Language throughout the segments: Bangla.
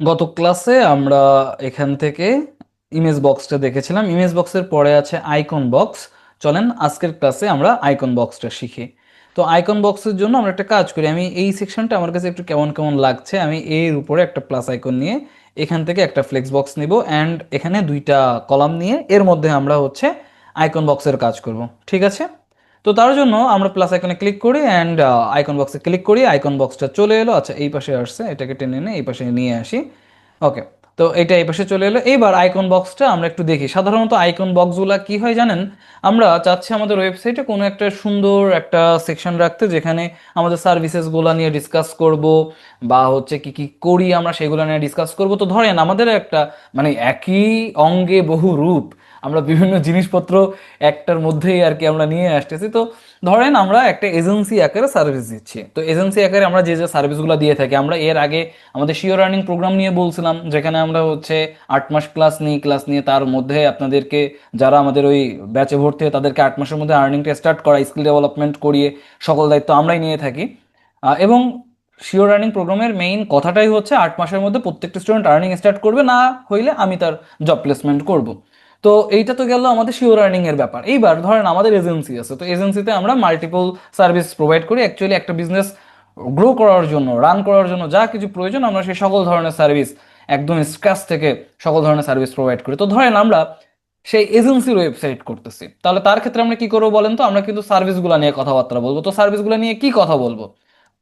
গত ক্লাসে আমরা এখান থেকে ইমেজ বক্সটা দেখেছিলাম। ইমেজ বক্সের পরে আছে আইকন বক্স চলেন আজকের ক্লাসে আমরা আইকন বক্সটা শিখি। তো আইকন বক্সের জন্য আমরা একটা কাজ করি। আমি এই সেকশনটা আমার কাছে একটু কেমন কেমন লাগছে, আমি এর উপরে একটা প্লাস আইকন নিয়ে এখান থেকে একটা ফ্লেক্স বক্স নিব অ্যান্ড এখানে দুইটা কলাম নিয়ে এর মধ্যে আমরা হচ্ছে আইকন বক্সের কাজ করব। ঠিক আছে? তো তার জন্য আমরা প্লাস আইকনে ক্লিক করি অ্যান্ড আইকন বক্সে ক্লিক করি। আইকন বক্সটা চলে এলো। আচ্ছা এই পাশে আসছে। এটাকে টেনে এনে এই পাশে নিয়ে আসি। ওকে তো এটা এই পাশে চলে এলো। এবার আইকন বক্সটা আমরা একটু দেখি। সাধারণত আইকন বক্সগুলা কি হয় জানেন? আমরা চাচ্ছি আমাদের ওয়েবসাইটে কোনো একটা সুন্দর একটা সেকশন রাখতে যেখানে আমাদের সার্ভিসেসগুলো নিয়ে ডিসকাস করব বা হচ্ছে কি কি করি আমরা সেগুলো নিয়ে ডিসকাস করব। তো ধরেন আমাদের একটা মানে একই অঙ্গে বহু রূপ আমরা বিভিন্ন জিনিসপত্র একটার মধ্যেই আর কি আমরা নিয়ে আসতেছি। তো ধরেন আমরা একটা এজেন্সি আকারে সার্ভিস দিচ্ছি। তো এজেন্সি আকারে আমরা যে যে সার্ভিসগুলো দিয়ে থাকি, আমরা এর আগে আমাদের শিওর আর্নিং প্রোগ্রাম নিয়ে বলছিলাম, যেখানে আমরা হচ্ছে আট মাস ক্লাস নিই ক্লাস নিয়ে তার মধ্যে আপনাদেরকে যারা আমাদের ওই ব্যাচে ভর্তি হয়, তাদেরকে আট মাসের মধ্যে আর্নিংটা স্টার্ট করা স্কিল ডেভেলপমেন্ট করিয়ে সকল দায়িত্ব আমরাই নিয়ে থাকি। এবং শিওর আর্নিং প্রোগ্রামের মেইন কথাটাই হচ্ছে, আট মাসের মধ্যে প্রত্যেকটা স্টুডেন্ট আর্নিং স্টার্ট করবে, না হইলে আমি তার জব প্লেসমেন্ট করব। তো এইটা তো গেল আমাদের শিওর আর্নিং এর ব্যাপার। এইবার ধরেন আমাদের এজেন্সি আছে, তো এজেন্সিতে আমরা মাল্টিপল সার্ভিস প্রোভাইড করি। অ্যাকচুয়ালি একটা বিজনেস গ্রো করার জন্য রান করার জন্য যা কিছু প্রয়োজন, আমরা সেই সকল ধরনের সার্ভিস একদম স্ক্র্যাচ থেকে সকল ধরনের সার্ভিস প্রোভাইড করি। তো ধরেন আমরা সেই এজেন্সির ওয়েবসাইট করতেছি। তাহলে তার ক্ষেত্রে আমরা কি করব বলেন তো? আমরা কিন্তু সার্ভিসগুলো নিয়ে কথাবার্তা বলব। তো সার্ভিসগুলো নিয়ে কি কথা বলব?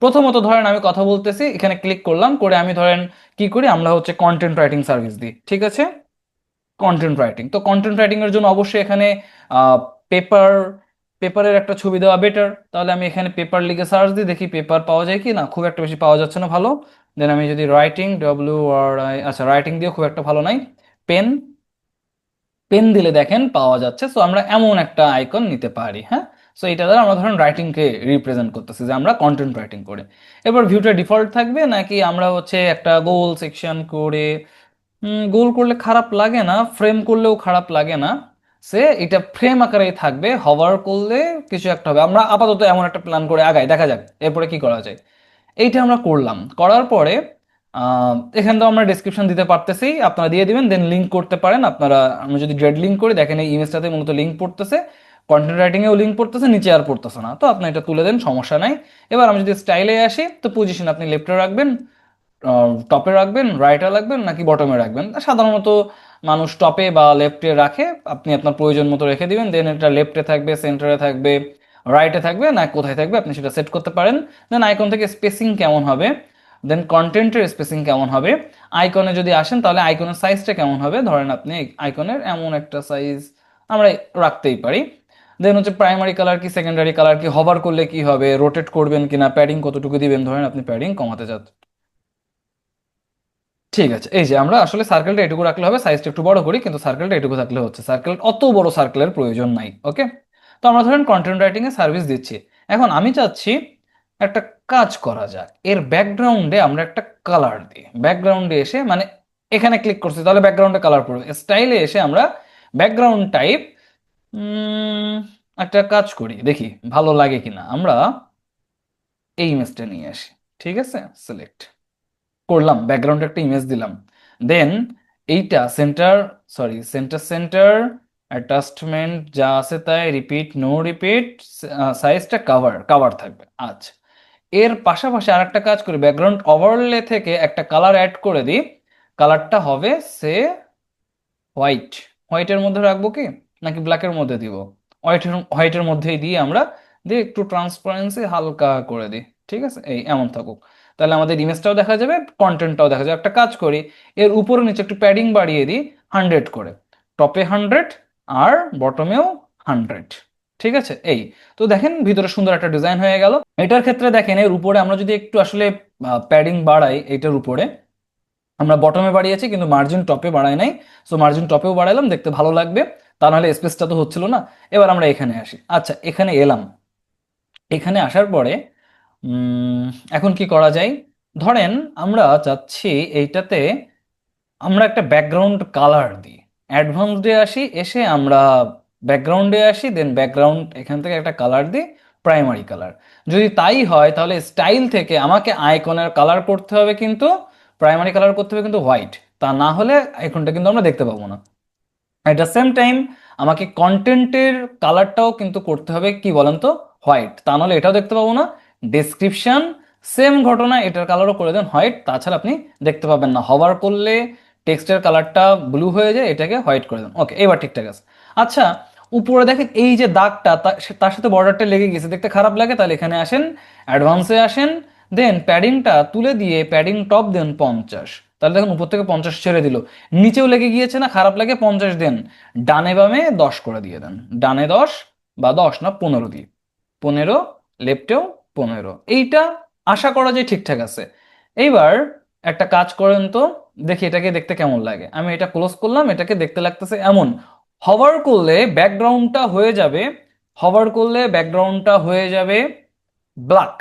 প্রথমত ধরেন আমি কথা বলতেছি, এখানে ক্লিক করলাম, করে আমি ধরেন কি করি? আমরা হচ্ছে কন্টেন্ট রাইটিং সার্ভিস দিই, ঠিক আছে? কন্টেন্ট রাইটিং তো কন্টেন্ট রাইটিং এর জন্য অবশ্যই এখানে পেপার পেপারের একটা ছবি দেওয়া বেটার তাহলে আমি এখানে পেপার লিখে সার্চ দিই, দেখি পেপার পাওয়া যায় কি না। খুব একটা বেশি পাওয়া যাচ্ছে না, ভালো। দেন আমি যদি রাইটিং ডব্লিউ আর আই আচ্ছা রাইটিং দিয়ে খুব একটা ভালো নাই। পেন পেন দিলে দেখেন পাওয়া যাচ্ছে। সো আমরা এমন একটা আইকন নিতে পারি হ্যাঁ? সো এটা দ্বারা আমরা ধরুন রাইটিংকে রিপ্রেজেন্ট করতেছি যে আমরা কন্টেন্ট রাইটিং করে। এবার ভিউটা ডিফল্ট থাকবে নাকি আমরা হচ্ছে একটা গোল সেকশন করে গোল করলে খারাপ লাগে না, ফ্রেম করলেও খারাপ লাগে না। সে এটা ফ্রেম আকারেই থাকবে হভার করলে কিছু একটা হবে। আমরা আপাতত এমন একটা প্ল্যান করে আগাই, দেখা যাক, এরপরে কি করা যায়। এইটা আমরা করলাম। করার পরে এখান তো আমরা ডিসক্রিপশন দিতে পারতেছি, আপনারা দিয়ে দিবেন দেন লিঙ্ক করতে পারেন। আপনারা, আমি যদি ড্রেড লিঙ্ক করি, দেখেন এই ইমেজটাতে মূলত লিঙ্ক পড়তেছে কন্টেন্ট রাইটিংয়েও লিঙ্ক পড়তেছে, নিচে আর পড়তেছে না। তো আপনি এটা তুলে দেন, সমস্যা নাই। এবার আমি যদি স্টাইলে আসি, তো পজিশন আপনি লেফটে রাখবেন। টপে রাখবেন রাইটে রাখবেন নাকি বটমে রাখবেন? সাধারণত মানুষ টপে বা লেফটে রাখে, আপনি আপনার প্রয়োজন মতো রেখে দিবেন দেন এটা লেফটে থাকবে সেন্টারে থাকবে রাইটে থাকবে, না কোথায় থাকবে, আপনি সেটা সেট করতে পারেন। দেন আইকন থেকে স্পেসিং কেমন হবে? দেন কন্টেন্টের স্পেসিং কেমন হবে? আইকনে যদি আসেন, তাহলে আইকনের সাইজটা কেমন হবে? ধরেন আপনি আইকনের এমন একটা সাইজ আমরা রাখতেই পারি। দেন হচ্ছে প্রাইমারি কালার কি সেকেন্ডারি কালার কি হভার করলে কি হবে রোটেট করবেন কিনা প্যাডিং কতটুকু দিবেন, ধরেন আপনি প্যাডিং কমাতে ঠিক আছে, এই যে আমরা আসলে সার্কেলটা এটুকু রাখলে হবে সাইজটা একটু বড় করি, কিন্তু সার্কেলটা এটুকু থাকলে হচ্ছে সার্কেল অত বড় সার্কেলের প্রয়োজন নাই ওকে তো আমরা ধরেন কন্টেন্ট রাইটিং সার্ভিস দিচ্ছি। এখন আমি চাচ্ছি একটা কাজ করা যাক। এর ব্যাকগ্রাউন্ডে আমরা একটা কালার দিই। ব্যাকগ্রাউন্ডে এসে মানে এখানে ক্লিক করছি, তাহলে ব্যাকগ্রাউন্ডে কালার পড়বে। স্টাইলে এসে আমরা ব্যাকগ্রাউন্ড টাইপ একটা কাজ করি। দেখি, ভালো লাগে কিনা। আমরা এই ইমেজটা নিয়ে আসি। ঠিক আছে? সিলেক্ট করলাম ব্যাকগ্রাউন্ডে একটা ইমেজ দিলাম। দেন এইটা centre sorry centre centre attachment যা আছে তাই রিপিট নো রিপিট সাইজটা কাভার কাভার থাকবে আচ্ছা। এর পাশাপাশি আরেকটা কাজ করি ব্যাকগ্রাউন্ড ওভারলে থেকে একটা কালার অ্যাড করে দিই। কালারটা হবে, সে হোয়াইট হোয়াইটের মধ্যে রাখব কি? নাকি ব্ল্যাকের মধ্যে দিব? হোয়াইটের হোয়াইটের মধ্যেই দিয়ে আমরা দিয়ে একটু ট্রান্সপারেন্সি হালকা করে দিই, ঠিক আছে? এই এমন থাকুক। তাহলে আমাদের ইমেজটাও দেখা যাবে কন্টেন্টটাও দেখা যাবে। একটা কাজ করি, এর উপরে নিচে একটু প্যাডিং বাড়িয়ে দিই হান্ড্রেড করে। টপে হান্ড্রেড আর বটমেও হান্ড্রেড ঠিক আছে? এই। তো দেখেন, ভিতরে সুন্দর একটা ডিজাইন হয়ে গেল। এটার ক্ষেত্রে দেখেন, এর উপরে আমরা যদি একটু আসলে প্যাডিং বাড়াই এটার উপরে, আমরা বটমে বাড়িয়েছি, কিন্তু মার্জিন টপে বাড়াই নাই। সো মার্জিন টপেও বাড়াইলাম, দেখতে ভালো লাগবে। তা নাহলে স্পেসটা তো হচ্ছিল না। এবার আমরা এখানে আসি। আচ্ছা এখানে এলাম। এখানে আসার পরে এখন কি করা যায়? ধরেন আমরা চাচ্ছি এইটাতে আমরা একটা ব্যাকগ্রাউন্ড কালার দিই। অ্যাডভান্সডে আসি, এসে আমরা ব্যাকগ্রাউন্ডে আসি দেন ব্যাকগ্রাউন্ড এখান থেকে একটা কালার দিই প্রাইমারি কালার যদি তাই হয়, তাহলে স্টাইল থেকে আমাকে আইকনের কালার করতে হবে কিন্তু প্রাইমারি কালার করতে হবে কিন্তু হোয়াইট তা না হলে আইকনটা কিন্তু আমরা দেখতে পাবো না। অ্যাট দ্য সেম টাইম আমাকে কন্টেন্টের কালারটাও কিন্তু করতে হবে কি বলেন তো? হোয়াইট তা নাহলে এটাও দেখতে পাবো না। ডেসক্রিপশন সেম ঘটনা, এটার কালারও করে দেন হোয়াইট তাছাড়া আপনি দেখতে পাবেন না। হভার করলে টেক্সটের কালারটা ব্লু হয়ে যায়, এটাকে হোয়াইট করে দেন। ওকে এবার ঠিকঠাক আছে। আচ্ছা উপরে দেখেন এই যে দাগটা তার সাথে বর্ডারটা লেগে গেছে, দেখতে খারাপ লাগে, তাহলে এখানে আসেন অ্যাডভান্সে আসেন দেন প্যাডিংটা তুলে দিয়ে প্যাডিং টপ দেন পঞ্চাশ। তাহলে দেখুন, উপর থেকে পঞ্চাশ ছেড়ে দিল। নিচেও লেগে গিয়েছে না, খারাপ লাগে, পঞ্চাশ দেন। ডানে বামে দশ করে দিয়ে দেন। ডানে দশ বা দশ না, পনেরো দিয়ে। পনেরো লেফটেও পনেরো। এইটা আশা করা যায় ঠিকঠাক আছে। এইবার একটা কাজ করেন তো, দেখি এটাকে দেখতে কেমন লাগে। আমি এটা ক্লোজ করলাম, এটাকে দেখতে লাগতেছে এমন। হভার করলে ব্যাকগ্রাউন্ডটা হয়ে যাবে হভার করলে ব্যাকগ্রাউন্ডটা হয়ে যাবে ব্ল্যাক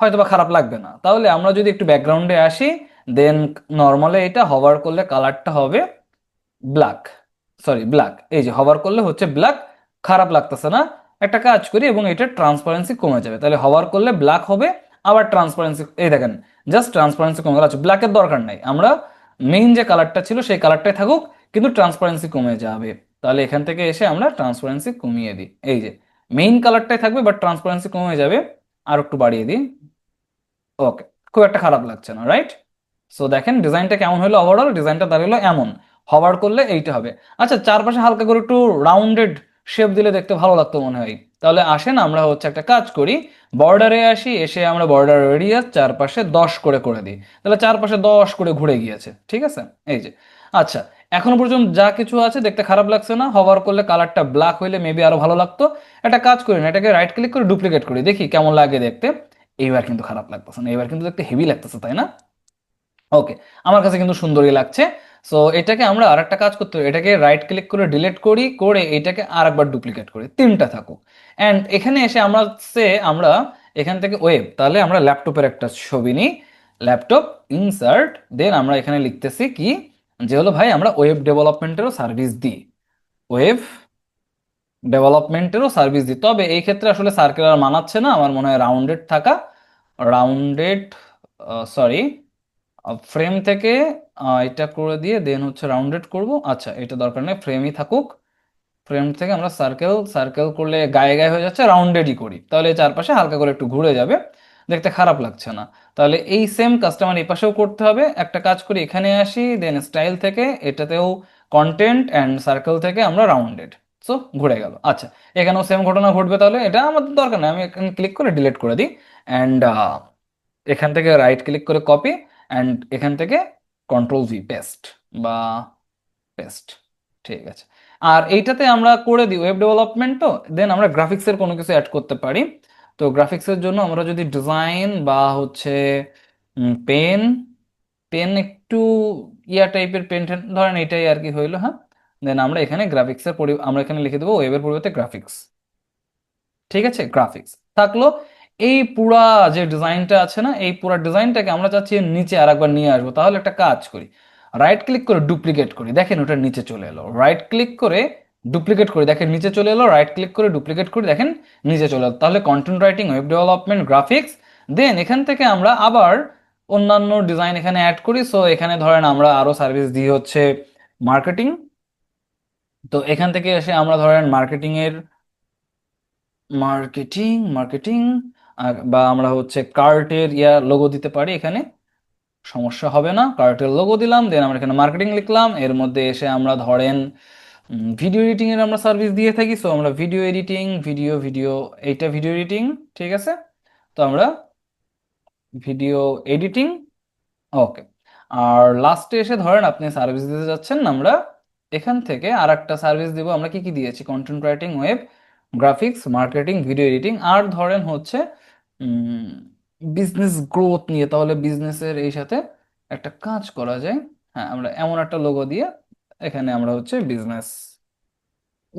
হয়তো বা খারাপ লাগবে না। তাহলে আমরা যদি একটু ব্যাকগ্রাউন্ডে আসি দেন নর্মালে এটা হভার করলে কালারটা হবে ব্ল্যাক সরি ব্ল্যাক এই যে হভার করলে হচ্ছে ব্ল্যাক খারাপ লাগতেছে না। একটা কাজ করি এবং এটা ট্রান্সপারেন্সি কমে যাবে। তাহলে হওয়ার করলে ব্ল্যাক হবে, আবার ট্রান্সপারেন্সি এই দেখেন জাস্ট ট্রান্সপারেন্সি কমে গেল। আচ্ছা ব্ল্যাকের দরকার নাই। আমরা মেইন যে কালারটা ছিল সেই কালারটাই থাকুক, কিন্তু ট্রান্সপারেন্সি কমে যাবে। তাহলে এখান থেকে এসে আমরা ট্রান্সপারেন্সি কমিয়ে দিই। এই যে মেইন কালারটাই থাকবে বাট ট্রান্সপারেন্সি কমে যাবে। আর একটু বাড়িয়ে দিই। ওকে খুব একটা খারাপ লাগছে না রাইট সো দেখেন ডিজাইনটা কেমন হলো ওভারঅল ডিজাইনটা দাঁড়াল এমন। হওয়ার করলে এইটা হবে। আচ্ছা চারপাশে হালকা করে একটু রাউন্ডেড শেপ দিলে দেখতে ভালো লাগতো মনে হয়। তাহলে আসেন, আমরা হচ্ছে একটা কাজ করি বর্ডারে আসি, এসে আমরা বর্ডার রেডিয়াস চারপাশে দশ করে করে দিই। তাহলে চারপাশে দশ করে ঘুরে গিয়েছে, ঠিক আছে? এই যে আচ্ছা এখনও পর্যন্ত যা কিছু আছে দেখতে খারাপ লাগছে না হবার করলে কালারটা ব্ল্যাক হইলে মেবি আরও ভালো লাগতো। একটা কাজ করি না, এটাকে রাইট ক্লিক করে ডুপ্লিকেট করি, দেখি কেমন লাগে দেখতে। এইবার কিন্তু খারাপ লাগতেছে না এবার কিন্তু দেখতে হেভি লাগতেছে, তাই না? ওকে আমার কাছে কিন্তু সুন্দরই লাগছে। সো এটাকে আমরা আরেকটা কাজ করতে এটাকে রাইট ক্লিক করে ডিলিট করি, করে এটাকে আর একবার ডুপ্লিকেট করি। তিনটা থাকুক। অ্যান্ড এখানে এসে আমরা সে, আমরা এখান থেকে ওয়েব তাহলে আমরা ল্যাপটপের একটা ছবি নিই। ল্যাপটপ ইনসার্ট দেন আমরা এখানে লিখতেছি কি, যে হলো ভাই, আমরা ওয়েব ডেভেলপমেন্টেরও সার্ভিস দিই। ওয়েব ডেভেলপমেন্টেরও সার্ভিস দিই। তবে এই ক্ষেত্রে আসলে সার্কেল আর মানাচ্ছে না। আমার মনে হয় রাউন্ডেড থাকা। রাউন্ডেড সরি ফ্রেম থেকে এটা করে দিয়ে দেন হচ্ছে রাউন্ডেড করব। আচ্ছা এটা দরকার নেই ফ্রেমই থাকুক। ফ্রেম থেকে আমরা সার্কেল সার্কেল করলে গায়ে গায়ে হয়ে যাচ্ছে রাউন্ডেডই করি। তাহলে চারপাশে হালকা করে একটু ঘুরে যাবে, দেখতে খারাপ লাগছে না। তাহলে এই সেম কাস্টমার এই পাশেও করতে হবে। একটা কাজ করি, এখানে আসি দেন স্টাইল থেকে, এটাতেও কন্টেন্ট অ্যান্ড সার্কেল থেকে আমরা রাউন্ডেড সো ঘুরে গেল। আচ্ছা এখানেও সেম ঘটনা ঘটবে তাহলে। এটা আমাদের দরকার নেই, আমি এখানে ক্লিক করে ডিলিট করে দিই। অ্যান্ড এখান থেকে রাইট ক্লিক করে কপি অ্যান্ড এখান থেকে কন্ট্রোল ভি পেস্ট বা পেস্ট ঠিক আছে। আর এইটাতে আমরা করে দিই ওয়েব ডেভেলপমেন্ট তো দেন আমরা গ্রাফিক্সের কোনো কিছু অ্যাড করতে পারি। তো গ্রাফিক্সের জন্য আমরা যদি ডিজাইন বা হচ্ছে পেন পেন একটু ইয়া টাইপের পেন ধরেন এটাই আর কি হইল হ্যাঁ? দেন আমরা এখানে গ্রাফিক্সের আমরা এখানে লিখে দেবো ওয়েবের পরিবর্তে গ্রাফিক্স ঠিক আছে? গ্রাফিক্স থাকল এই পুরা যে ডিজাইনটা আছে না, এই পুরা ডিজাইনটাকে আমরা চাচ্ছি নিচে আরেকবার নিয়ে আসব। তাহলে একটা কাজ করি। রাইট ক্লিক করে ডুপ্লিকেট করি। দেখেন ওটা নিচে চলে এলো। রাইট ক্লিক করে ডুপ্লিকেট করি। দেখেন নিচে চলে এলো। রাইট ক্লিক করে ডুপ্লিকেট করি। দেখেন নিচে চলে এলো। তাহলে content writing web development graphics then এখান থেকে আমরা আবার অন্যান্য ডিজাইন এখানে অ্যাড করি। সো এখানে ধরেন আমরা আরও সার্ভিস দিই হচ্ছে মার্কেটিং তো এখান থেকে এসে আমরা ধরেন মার্কেটিংয়ের মার্কেটিং মার্কেটিং মার্কেটিং বা আমরা হচ্ছে কার্টের ইয়া লোগো দিতে পারি এখানে। সমস্যা হবে না, কার্টের লোগো দিলাম দেন আমরা এখানে মার্কেটিং লিখলাম, এর মধ্যে এসে আমরা ধরেন ভিডিও এডিটিং এর আমরা সার্ভিস দিয়ে থাকি সো আমরা ভিডিও এডিটিং ভিডিও ভিডিও এইটা ভিডিও এডিটিং ঠিক আছে? তো আমরা ভিডিও এডিটিং ওকে আর লাস্টে এসে ধরেন আপনি সার্ভিস দিতে যাচ্ছেন, আমরা এখান থেকে আর একটা সার্ভিস দিব, আমরা কি কি দিয়েছি? Content writing web graphics marketing video editing আর ধরেন হচ্ছে বিজনেস গ্রোথ নিয়ে তাহলে বিজনেসের এই সাথে একটা কাজ করা যায়। হ্যাঁ আমরা এমন একটা লোগো দিয়ে এখানে আমরা হচ্ছে বিজনেস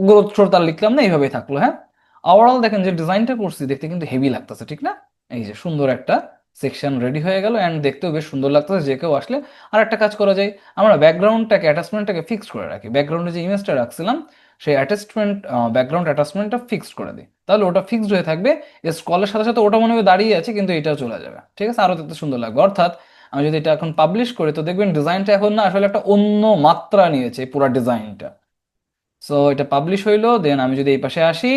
গ্রোথ টোটাল লিখলাম না, এইভাবেই থাকল হ্যাঁ? ওভারঅল দেখেন যে ডিজাইনটা করছি দেখতে কিন্তু হেভি লাগতেছে, ঠিক না? এই যে সুন্দর একটা সেকশন রেডি হয়ে গেল অ্যান্ড দেখতেও বেশ সুন্দর লাগতেছে, যে কেউ আসলে আর একটা কাজ করা যায়। আমরা ব্যাকগ্রাউন্ডটাকে অ্যাটাচমেন্টটাকে ফিক্স করে রাখি। ব্যাকগ্রাউন্ডে যে ইমেজটা রাখছিলাম সেই অ্যাটাচমেন্ট ব্যাকগ্রাউন্ড অ্যাটাচমেন্টটা ফিক্সড করে দিই। তাহলে ওটা ফিক্সড হয়ে থাকবে স্কলের সাথে সাথে ওটা মনে হবে দাঁড়িয়ে আছে, কিন্তু এটাও চলে যাবে। ঠিক আছে? আরও দেখতে সুন্দর লাগবে। অর্থাৎ আমি যদি এটা এখন পাবলিশ করি, তো দেখবেন ডিজাইনটা এখন না, আসলে একটা অন্য মাত্রা নিয়েছে পুরো ডিজাইনটা সো এটা পাবলিশ হইল দেন আমি যদি এই পাশে আসি,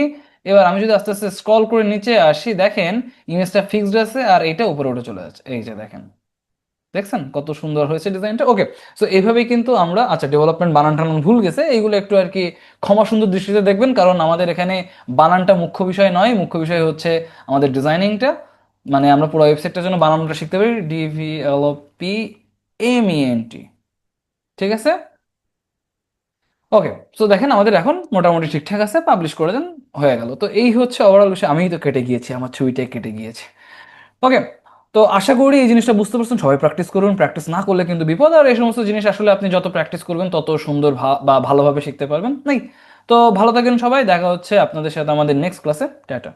এবার আমি যদি আস্তে আস্তে স্ক্রল করে নিচে আসি, দেখেন ইমেজটা ফিক্সড আছে, আর এটা উপরে উঠে চলে যাচ্ছে। এই যে দেখেন। দেখছেন? কত সুন্দর হয়েছে ডিজাইনটা। ওকে সো এইভাবেই কিন্তু আমরা আচ্ছা ডেভেলপমেন্ট বানান টানান ভুল গেছে, এইগুলো একটু আর কি ক্ষমা সুন্দর দৃষ্টিতে দেখবেন, কারণ আমাদের এখানে বানানটা মুখ্য বিষয় নয়, মুখ্য বিষয় হচ্ছে আমাদের ডিজাইনিংটা। মানে আমরা পুরো ওয়েবসাইটটার জন্য বানানটা শিখতে পারি ডিভিএলপি এম টি ঠিক আছে? ওকে সো দেখেন আমাদের এখন মোটামুটি ঠিকঠাক আছে পাবলিশ করে দেন, হয়ে গেল। তো এই হচ্ছে ওভারঅল বিষয়, আমিই তো কেটে গিয়েছি, আমার ছবিটাই কেটে গিয়েছে। ওকে তো আশা করি এই জিনিসটা বুঝতে পারছেন। সবাই প্র্যাকটিস করুন প্র্যাকটিস না করলে কিন্তু বিপদ। আর এই সমস্ত জিনিস আসলে আপনি যত প্র্যাকটিস করবেন, তত সুন্দর বা ভালোভাবে শিখতে পারবেন। নাই তো ভালো থাকেন সবাই। দেখা হচ্ছে আপনাদের সাথে আমাদের নেক্সট ক্লাসে টাটা।